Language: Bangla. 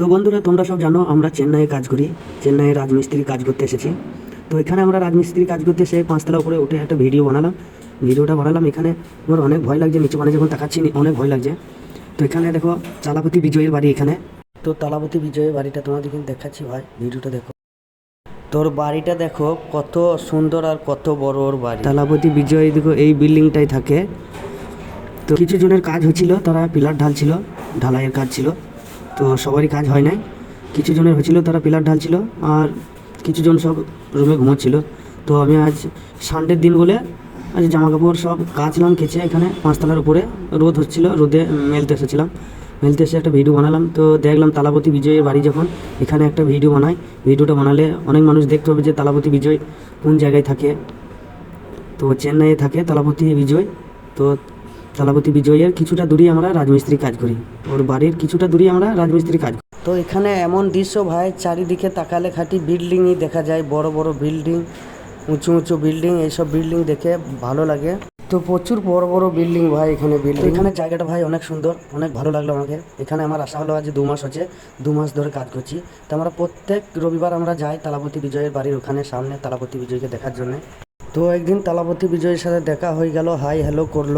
তো বন্ধুরা, তোমরা সব জানো, আমরা চেন্নাইয়ে কাজ করি, চেন্নাইয়ে রাজমিস্ত্রি কাজ করতে এসেছি। তো এখানে আমরা রাজমিস্ত্রি কাজ করতে এসে পাঁচতলা উপরে উঠে একটা ভিডিও বানালাম। ভিডিওটা বানালাম, এখানে আমার অনেক ভয় লাগছে, নিচে মানে যখন তাকাচ্ছি, অনেক ভয় লাগছে। তো এখানে দেখো তালাপতি বিজয়ের বাড়ি এখানে। তো তালাপতি বিজয়ের বাড়িটা তোমাদেরকে দেখাচ্ছি ভাই, ভিডিওটা দেখো। তোর বাড়িটা দেখো, কত সুন্দর আর কত বড় ওর বাড়ি। তালাপতি বিজয় দেখো, এই বিল্ডিংটাই থাকে। তো কিছু জনের কাজ হচ্ছিল, তারা পিলার ঢালছিল, ঢালাইয়ের কাজ ছিল। তো সবারই কাজ হয় নাই। কিছু জনের হয়েছিল, তারা পিলার ঢালছিল আর কিছু জন সব রুমে ঘুমোচ্ছিল। তো আমি আজ সানডের দিন বলে আজ জামা কাপড় সব কাচলাম, কেচে এখানে পাঁচতলার উপরে রোদ হচ্ছিল, রোদে মেলতে এসেছিলাম। মেলতে এসে একটা ভিডিও বানালাম, তো দেখলাম তালাপতি বিজয়ের বাড়ি যখন এখানে একটা ভিডিও বানাই। ভিডিওটা বানালে অনেক মানুষ দেখতে হবে যে তালাপতি বিজয় কোন জায়গায় থাকে। তো চেন্নাইয়ে থাকে তালাপতি বিজয়। তো তালাপতি বিজয়ের কিছুটা দূরেই আমরা রাজমিস্ত্রি কাজ করি। ওর বাড়ির কিছুটা দূরেই আমরা রাজমিস্ত্রি কাজ করি। তো এখানে এমন দৃশ্য ভাই, চারিদিকে তাকালে খাটি বিল্ডিংই দেখা যায়, বড় বড় বিল্ডিং, উঁচু উঁচু বিল্ডিং, এইসব বিল্ডিং দেখে ভালো লাগে। তো প্রচুর বড় বড় বিল্ডিং ভাই এখানে বিল্ডিং। এখানে জায়গাটা ভাই অনেক সুন্দর, অনেক ভালো লাগল আমাকে। এখানে আমার আশা হলো আজ দু মাস হচ্ছে, দু মাস ধরে কাজ করছি। তো আমরা প্রত্যেক রবিবার আমরা যাই তালাপতি বিজয়ের বাড়ির ওখানে সামনে তালাপতি বিজয়কে দেখার জন্য। তো একদিন তালাপতি বিজয়ের সাথে দেখা হয়ে গেল, হাই হ্যালো করল।